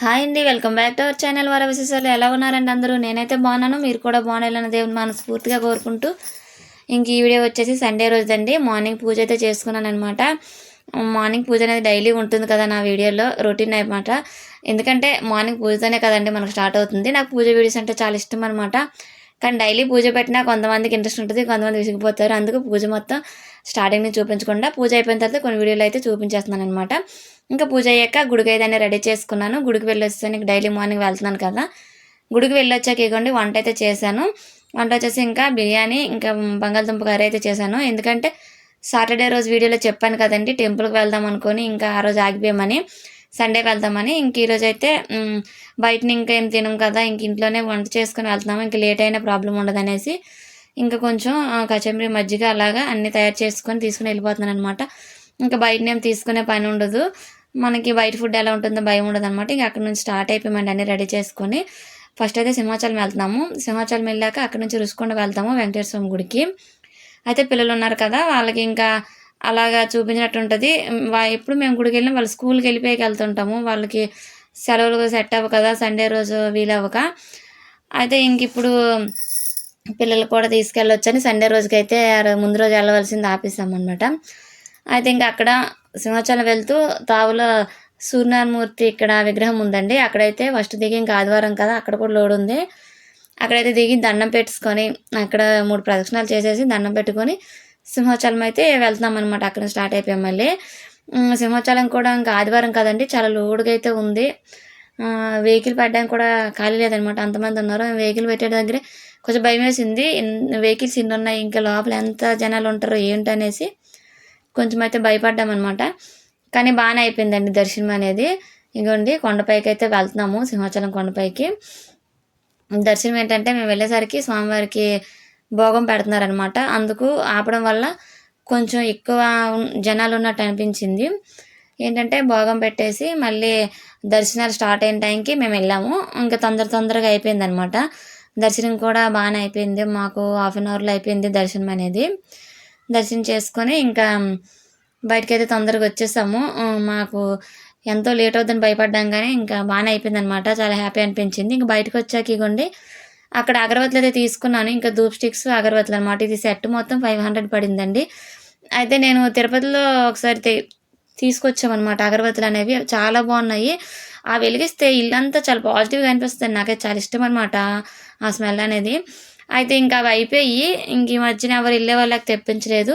Hi అండి welcome back to our channel వారి విశేషాలు. ఎలా ఉన్నారండి అందరూ? నేనైతే బాగున్నాను. మీరు కూడా బాగుండాలని దేవుని మనస్ఫూర్తిగా కోరుకుంటూ ఇంక ఈ వీడియో వచ్చేసి సండే రోజుదండి మార్నింగ్ పూజ అయితే చేసుకున్నాను అనమాట మార్నింగ్ పూజ అనేది డైలీ ఉంటుంది కదా నా వీడియోలో రొటీన్ అనమాట ఎందుకంటే మార్నింగ్ పూజతోనే కదండి మనకు స్టార్ట్ అవుతుంది. నాకు పూజ వీడియోస్ అంటే చాలా ఇష్టం అనమాట కానీ డైలీ పూజ పెట్టినా కొంతమందికి ఇంట్రెస్ట్ ఉంటుంది కొంతమంది విసిగిపోతారు. అందుకు పూజ మొత్తం స్టార్టింగ్ నుంచి చూపించకుండా పూజ అయిపోయిన తర్వాత కొన్ని వీడియోలు అయితే చూపించేస్తున్నాను అనమాట ఇంకా పూజ అయ్యాక గుడికి అయితే రెడీ చేసుకున్నాను. గుడికి వెళ్ళొచ్చాను డైలీ మార్నింగ్ వెళ్తున్నాను కదా. గుడికి వెళ్ళొచ్చాక ఇవ్వండి వంట అయితే చేశాను. వంట వచ్చేసి ఇంకా బిర్యానీ ఇంకా బంగాళదుంప కర్రీ అయితే చేశాను. ఎందుకంటే సాటర్డే రోజు వీడియోలో చెప్పాను కదండి టెంపుల్కి వెళ్దాం అనుకొని ఇంకా ఆ రోజు ఆగిపోయామని సండే వెళ్దామని. ఇంక ఈరోజు అయితే బయటని ఇంకా ఏం తినం కదా ఇంక ఇంట్లోనే వంట చేసుకుని వెళ్తున్నాము. ఇంకా లేట్ అయినా ప్రాబ్లం ఉండదు అనేసి ఇంకా కొంచెం కచంబరి మజ్జిగ అలాగా అన్నీ తయారు చేసుకొని తీసుకుని వెళ్ళిపోతున్నాను అనమాట ఇంకా బయటనేం తీసుకునే పని ఉండదు. మనకి బయట ఫుడ్ ఎలా ఉంటుందో భయం ఉండదు అనమాట ఇంకా అక్కడ నుంచి స్టార్ట్ అయిపోయామండి అన్నీ రెడీ చేసుకొని. ఫస్ట్ అయితే సింహాచలం వెళ్తున్నాము. సింహాచలం వెళ్ళాక అక్కడ నుంచి రుసుకొండ వెళ్తాము వెంకటేశ్వర స్వామి గుడికి. అయితే పిల్లలు ఉన్నారు కదా వాళ్ళకి ఇంకా అలాగా చూపించినట్టు ఉంటుంది. ఎప్పుడు మేము గుడికి వెళ్ళినా వాళ్ళు స్కూల్కి వెళ్ళిపోయాక వెళ్తుంటాము. వాళ్ళకి సెలవులు సెట్ అవ్వ కదా సండే రోజు వీలవ్వక. అయితే ఇంక ఇప్పుడు పిల్లలు కూడా తీసుకెళ్ళొచ్చని సండే రోజుకైతే ముందు రోజు వెళ్ళవలసింది ఆపేసామన్నమాట. అయితే ఇంకా అక్కడ సింహాచలం వెళ్తూ తావులో సూర్యనారాయణమూర్తి ఇక్కడ విగ్రహం ఉందండి. అక్కడైతే ఫస్ట్ దిగి ఇంకా ఆదివారం కదా అక్కడ కూడా లోడ్ ఉంది. అక్కడైతే దిగి దండం పెట్టుకొని అక్కడ మూడు ప్రదక్షిణాలు చేసేసి దండం పెట్టుకొని సింహాచలం అయితే వెళ్తున్నాం అనమాట అక్కడ స్టార్ట్ అయిపోయాం మళ్ళీ. సింహాచలం కూడా ఇంకా ఆదివారం కదండి చాలా లోడుగా అయితే ఉంది. వెహికల్ పెట్టడానికి కూడా ఖాళీ లేదనమాట అంతమంది ఉన్నారు. వెహికల్ పెట్టే దగ్గరే కొంచెం భయం వేసింది వెహికల్స్ ఇన్ని ఉన్నాయి ఇంకా లోపల ఎంత జనాలు ఉంటారో ఏంటనేసి. కొంచెం అయితే భయపడ్డామన్నమాట. కానీ బాగానే అయిపోయిందండి దర్శనం అనేది. ఇగోండి కొండపైకి అయితే వెళ్తున్నాము సింహాచలం కొండపైకి. దర్శనం ఏంటంటే మేము వెళ్ళేసరికి స్వామివారికి భోగం పెడుతున్నారనమాట అందుకు ఆపడం వల్ల కొంచెం ఎక్కువ జనాలు ఉన్నట్టు అనిపించింది. ఏంటంటే భోగం పెట్టేసి మళ్ళీ దర్శనాలు స్టార్ట్ అయిన టైంకి మేము వెళ్ళాము. ఇంకా తొందర తొందరగా అయిపోయింది అనమాట దర్శనం కూడా బాగానే అయిపోయింది. మాకు హాఫ్ అన్ అవర్లో అయిపోయింది దర్శనం అనేది. దర్శనం చేసుకొని ఇంకా బయటకైతే తొందరగా వచ్చేసాము. మాకు ఎంతో లేట్ అవుతుందని భయపడ్డాం కానీ ఇంకా బాగానే అయిపోయింది అనమాట చాలా హ్యాపీ అనిపించింది. ఇంకా బయటకు వచ్చాక ఇగోండి అక్కడ అగరబత్తులు అయితే తీసుకున్నాను. ఇంకా ధూప్ స్టిక్స్ అగరబత్తులు అనమాట ఇది సెట్ మొత్తం ఫైవ్ హండ్రెడ్ పడిందండి. అయితే నేను తిరుపతిలో ఒకసారి తీసుకొచ్చామన్నమాట అగరబత్తులు అనేవి. చాలా బాగున్నాయి. ఆ వెలిగిస్తే ఇల్లంతా చాలా పాజిటివ్గా అనిపిస్తుంది. నాకైతే చాలా ఇష్టం అనమాట ఆ స్మెల్ అనేది. అయితే ఇంకా అవి అయిపోయి ఇంక ఈ మధ్యన ఎవరు వెళ్ళే వాళ్ళకి తెప్పించలేదు.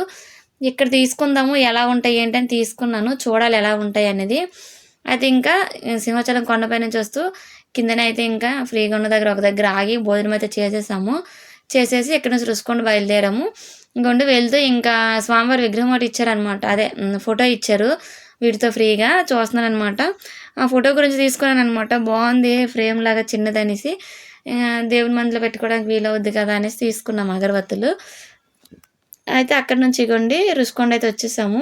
ఇక్కడ తీసుకుందాము ఎలా ఉంటాయి ఏంటని తీసుకున్నాను. చూడాలి ఎలా ఉంటాయి అనేది. అయితే ఇంకా సింహాచలం కొండపై నుంచి వస్తూ కిందనే అయితే ఇంకా ఫ్రీగా ఉన్న దగ్గర ఒక దగ్గర ఆగి భోజనం అయితే చేసేసాము. చేసేసి ఇక్కడ నుంచి రుసుకొని బయలుదేరాము. ఇంకొండి వెళ్తూ ఇంకా స్వామివారి విగ్రహం ఒకటి ఇచ్చారనమాట అదే ఫోటో ఇచ్చారు. వీటితో ఫ్రీగా చూస్తున్నాను అనమాట ఆ ఫోటో గురించి తీసుకున్నాను అనమాట బాగుంది ఫ్రేమ్ లాగా చిన్నదనేసి. దేవుని మందులు పెట్టుకోవడానికి వీలవుద్ది కదా అనేసి తీసుకున్నాం అగరబత్తులు. అయితే అక్కడ నుంచి ఇగోండి రుషికొండ అయితే వచ్చేసాము.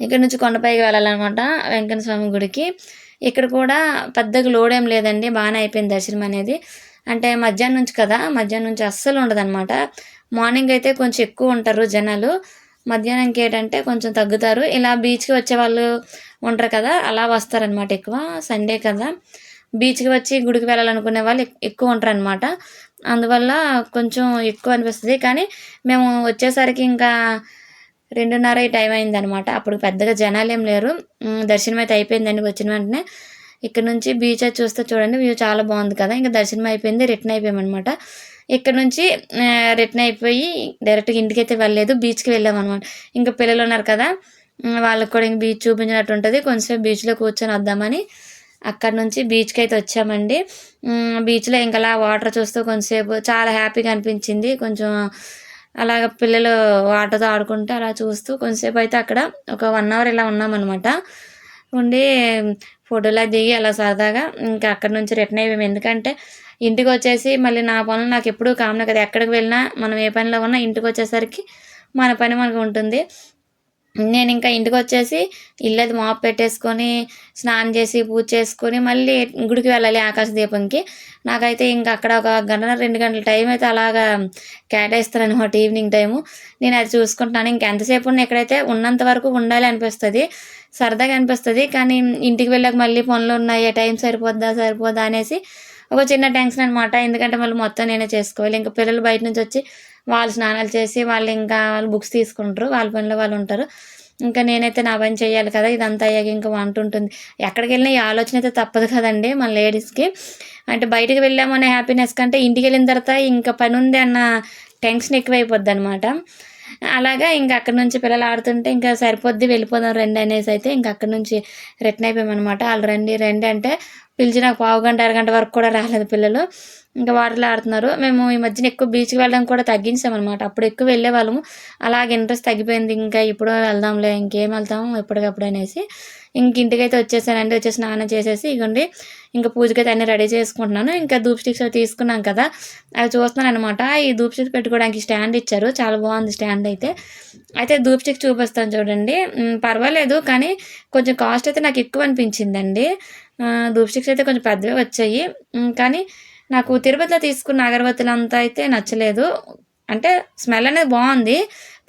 ఇక్కడ నుంచి కొండపైకి వెళ్ళాలన్నమాట వెంకట స్వామి గుడికి. ఇక్కడ కూడా పెద్దగా లోడ్ ఏం లేదండి బాగానే అయిపోయింది దర్శనం అనేది. అంటే మధ్యాహ్నం నుంచి కదా మధ్యాహ్నం నుంచి అస్సలు ఉండదన్నమాట. మార్నింగ్ అయితే కొంచెం ఎక్కువ ఉంటారు జనాలు. మధ్యాహ్నంకి ఏంటంటే కొంచెం తగ్గుతారు. ఇలా బీచ్కి వచ్చే వాళ్ళు ఉంటారు కదా అలా వస్తారనమాట ఎక్కువ. సండే కదా. బీచ్కి వచ్చి గుడికి వెళ్ళాలనుకునే వాళ్ళు ఎక్కువ ఉంటారు అనమాట అందువల్ల కొంచెం ఎక్కువ అనిపిస్తుంది. కానీ మేము వచ్చేసరికి ఇంకా రెండున్నర ఈ టైం అయిందనమాట అప్పుడు పెద్దగా జనాలు ఏం లేరు. దర్శనం అయితే అయిపోయిందండి వచ్చిన వెంటనే. ఇక్కడ నుంచి బీచ్ అది చూస్తే చూడండి వ్యూ చాలా బాగుంది కదా. ఇంకా దర్శనం అయిపోయింది రిటర్న్ అయిపోయామన్నమాట. ఇక్కడ నుంచి రిటర్న్ అయిపోయి డైరెక్ట్గా ఇంటికి అయితే వెళ్ళలేదు బీచ్కి వెళ్ళామన్నమాట. ఇంకా పిల్లలు ఉన్నారు కదా వాళ్ళకి కూడా ఇంక బీచ్ చూపించినట్టు ఉంటుంది. కొంచెంసేపు బీచ్లో కూర్చొని వద్దామని అక్కడ నుంచి బీచ్కి అయితే వచ్చామండి బీచ్లో ఇంకా వాటర్ చూస్తూ కొంచెంసేపు చాలా హ్యాపీగా అనిపించింది. కొంచెం అలాగ పిల్లలు వాటర్తో ఆడుకుంటూ అలా చూస్తూ కొంచెంసేపు అయితే అక్కడ ఒక వన్ అవర్ ఇలా ఉన్నామన్నమాట. ఉండి ఫోటోలా దిగి అలా సరదాగా ఇంకా అక్కడ నుంచి రిటర్న్ అయ్యాము. ఎందుకంటే ఇంటికి వచ్చేసి మళ్ళీ నా పనులు నాకు ఎప్పుడూ కామన్ కదా ఎక్కడికి వెళ్ళినా మనం ఏ పనిలో ఉన్నా ఇంటికి వచ్చేసరికి మన పని మనకు ఉంటుంది. నేను ఇంకా ఇంటికి వచ్చేసి ఇల్లు అది మాప్ పెట్టేసుకొని స్నానం చేసి పూజ చేసుకొని మళ్ళీ గుడికి వెళ్ళాలి ఆకాశ దీపంకి. నాకైతే ఇంకా అక్కడ ఒక గంట రెండు గంటల టైం అయితే అలాగా కేటాయిస్తాను అనమాట ఈవినింగ్ టైము. నేను అది చూసుకుంటున్నాను. ఇంకెంతసేపు ఉన్న ఎక్కడైతే ఉన్నంత వరకు ఉండాలి అనిపిస్తుంది. సరదాగా అనిపిస్తుంది. కానీ ఇంటికి వెళ్ళాక మళ్ళీ పనులు ఉన్నాయి. టైం సరిపోద్దా సరిపోద్దా అనేసి ఒక చిన్న టెన్షన్ అనమాట ఎందుకంటే మళ్ళీ మొత్తం నేనే చేసుకోవాలి. ఇంకా పిల్లలు బయట నుంచి వచ్చి వాళ్ళు స్నానాలు చేసి వాళ్ళు ఇంకా వాళ్ళు బుక్స్ తీసుకుంటారు. వాళ్ళ పనిలో వాళ్ళు ఉంటారు. ఇంకా నేనైతే నా పని చేయాలి కదా. ఇదంతా అయ్యాక ఇంకా వంట ఉంటుంది. ఎక్కడికి వెళ్ళినా ఈ ఆలోచన అయితే తప్పదు కదండి మన లేడీస్కి. అంటే బయటకు వెళ్ళామనే హ్యాపీనెస్ కంటే ఇంటికి వెళ్ళిన తర్వాత ఇంకా పని ఉంది అన్న టెన్షన్ ఎక్కువైపోద్ది అనమాట అలాగా ఇంకా అక్కడ నుంచి పిల్లలు ఆడుతుంటే ఇంకా సరిపోద్ది వెళ్ళిపోదాం రండి అనేసి అయితే ఇంకా అక్కడ నుంచి రిటర్న్ అయిపోయామన్నమాట. వాళ్ళు రండి రండి అంటే పిలిచి నాకు పావు గంట అరగంట వరకు కూడా రాలేదు పిల్లలు. ఇంకా వాటర్లో ఆడుతున్నారు. మేము ఈ మధ్యన ఎక్కువ బీచ్కి వెళ్ళడం కూడా తగ్గించామన్నమాట. అప్పుడు ఎక్కువ వెళ్ళే వాళ్ళము. అలాగే ఇంట్రెస్ట్ తగ్గిపోయింది. ఇంకా ఇప్పుడు వెళ్దాంలే ఇంకేం వెళ్తాము ఎప్పటికప్పుడు అనేసి. ఇంక ఇంటికైతే వచ్చేసానండి. వచ్చేసి స్నానం చేసేసి ఇగోండి. ఇంకా పూజకైతే అన్నీ రెడీ చేసుకుంటున్నాను. ఇంకా ధూప్ స్టిక్స్ తీసుకున్నాం కదా. అవి చూస్తున్నాను అనమాట ఈ ధూప్ స్టిక్స్ పెట్టుకోవడానికి స్టాండ్ ఇచ్చారు. చాలా బాగుంది స్టాండ్ అయితే. అయితే ధూప్ స్టిక్స్ చూపిస్తాను చూడండి. పర్వాలేదు. కానీ కొంచెం కాస్ట్ అయితే నాకు ఎక్కువ అనిపించిందండి. ధూప్ స్టిక్స్ అయితే కొంచెం పెద్దవి వచ్చాయి. కానీ నాకు తిరుపతిలో తీసుకున్న అగరబత్తులు అంతా అయితే నచ్చలేదు. అంటే స్మెల్ అనేది బాగుంది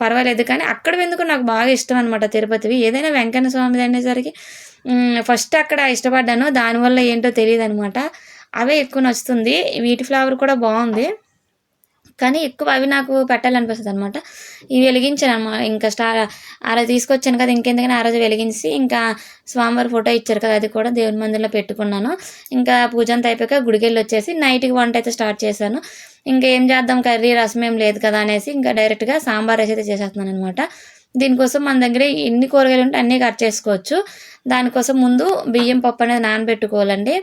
పర్వాలేదు. కానీ అక్కడ ఎందుకు నాకు బాగా ఇష్టం అనమాట తిరుపతివి. ఏదైనా వెంకన్న స్వామిది అనేసరికి ఫస్ట్ అక్కడ ఇష్టపడ్డాను. దానివల్ల ఏంటో తెలియదు అనమాట అవే ఎక్కువ నచ్చుతుంది. వీటి ఫ్లేవర్ కూడా బాగుంది. కానీ ఎక్కువ అవి నాకు పెట్టాలనిపిస్తుంది అనమాట ఇవి వెలిగించాను అనమాట ఇంకా స్టా ఆ రోజు తీసుకొచ్చాను కదా ఇంకెందుకని ఆ రోజు వెలిగించి ఇంకా స్వామివారి ఫోటో ఇచ్చారు కదా అది కూడా దేవుని మందిరంలో పెట్టుకున్నాను. ఇంకా పూజ అంతా అయిపోయాక గుడికెళ్ళి వచ్చేసి నైట్కి వంట అయితే స్టార్ట్ చేశాను. ఇంకా ఏం చేద్దాం కర్రీ రసం ఏం లేదు కదా అనేసి ఇంకా డైరెక్ట్గా సాంబార్ రైస్ అయితే చేసేస్తున్నాను అనమాట దీనికోసం మన దగ్గర ఎన్ని కూరగాయలు ఉంటే అన్నీ కట్ చేసుకోవచ్చు. దానికోసం ముందు బియ్యం పప్పు అనేది నానబెట్టుకోవాలండి.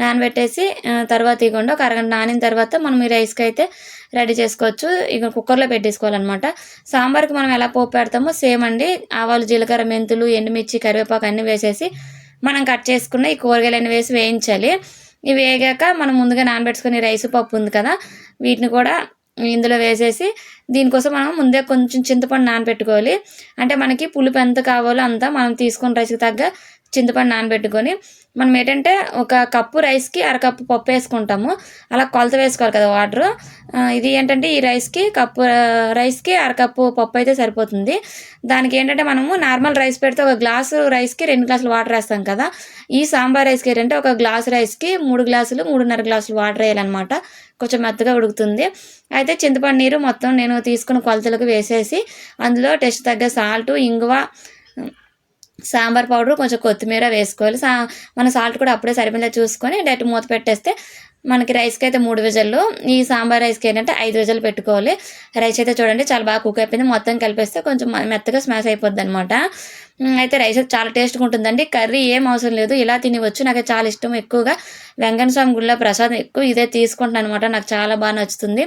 నానబెట్టేసి తర్వాత ఇవ్వండి ఒక అరగంట నానిన తర్వాత మనం ఈ రైస్కి అయితే రెడీ చేసుకోవచ్చు. ఇక కుక్కర్లో పెట్టేసుకోవాలన్నమాట. సాంబార్కి మనం ఎలా పోపు పెడతామో సేమ్ అండి. ఆవాలు జీలకర్ర మెంతులు ఎండుమిర్చి కరివేపాకు అన్నీ వేసేసి మనం కట్ చేసుకున్న ఈ కూరగాయలు అన్నీ వేసి వేయించాలి. ఇవి వేగాక మనం ముందుగా నానబెట్టుకుని రైస్ పప్పు ఉంది కదా వీటిని కూడా ఇందులో వేసేసి దీనికోసం మనం ముందే కొంచెం చింతపండు నానబెట్టుకోవాలి. అంటే మనకి పులుపు ఎంత కావాలో అంత మనం తీసుకున్న రైస్కి తగ్గ చింతపండు నానబెట్టుకొని మనం ఏంటంటే ఒక కప్పు రైస్కి అరకప్పు పప్పు వేసుకుంటాము. అలా కొలత వేసుకోవాలి కదా వాటర్. ఇది ఏంటంటే ఈ రైస్కి కప్పు రైస్కి అరకప్పు పప్పు అయితే సరిపోతుంది. దానికి ఏంటంటే మనము నార్మల్ రైస్ పెడితే ఒక గ్లాసు రైస్కి రెండు గ్లాసులు వాటర్ వేస్తాం కదా. ఈ సాంబార్ రైస్కి ఏంటంటే ఒక గ్లాస్ రైస్కి మూడు గ్లాసులు మూడున్నర గ్లాసులు వాటర్ వేయాలన్నమాట. కొంచెం మెత్తగా ఉడుకుతుంది. అయితే చింతపండు నీరు మొత్తం నేను తీసుకున్న కొలతలకు వేసేసి అందులో టెస్ట్ తగ్గ సాల్ట్ ఇంగువ సాంబార్ పౌడర్ కొంచెం కొత్తిమీర వేసుకోవాలి. సా మన సాల్ట్ కూడా అప్పుడే సరిపోయిందా చూసుకొని డైరెక్ట్ మూత పెట్టేస్తే మనకి రైస్కి అయితే మూడు విజల్లు ఈ సాంబార్ రైస్కి ఏంటంటే ఐదు విజలు పెట్టుకోవాలి. రైస్ అయితే చూడండి చాలా బాగా కుక్ అయిపోయింది. మొత్తం కలిపేస్తే కొంచెం మెత్తగా స్మాష్ అయిపోద్ది అనమాట అయితే రైస్ చాలా టేస్ట్గా ఉంటుందండి. కర్రీ ఏం అవసరం లేదు. ఇలా తినవచ్చు. నాకు చాలా ఇష్టం ఎక్కువగా. వెంకట స్వామి గుడిలో ప్రసాదం ఎక్కువ ఇదే తీసుకుంటాను అనమాట నాకు చాలా బాగా నచ్చుతుంది.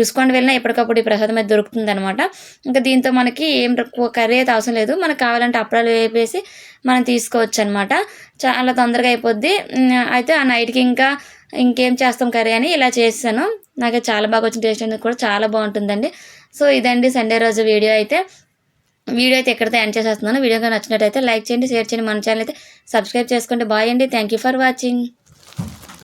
రుసుకొని వెళ్ళినా ఎప్పటికప్పుడు ఈ ప్రసాదం అయితే దొరుకుతుంది అనమాట ఇంకా దీంతో మనకి ఏం కర్రీ అయితే అవసరం లేదు. మనకు కావాలంటే అప్పడాలు వేపేసి మనం తీసుకోవచ్చు అనమాట చాలా తొందరగా అయిపోద్ది. అయితే ఆ నైట్కి ఇంకా ఇంకేం చేస్తాం కర్రీ అని ఇలా చేసాను నాకు చాలా బాగా వచ్చిన టేస్ట్ అనేది కూడా చాలా బాగుంటుందండి. సో ఇదండి సండే రోజు వీడియో అయితే. వీడియో అయితే ఎక్కడైతే ఎండ్ చేసేస్తున్నాను వీడియో నచ్చినట్టయితే లైక్ చేయండి షేర్ చేయండి మన ఛానల్ అయితే సబ్స్క్రైబ్ చేసుకోండి బాయ్ అండి. Thank you for watching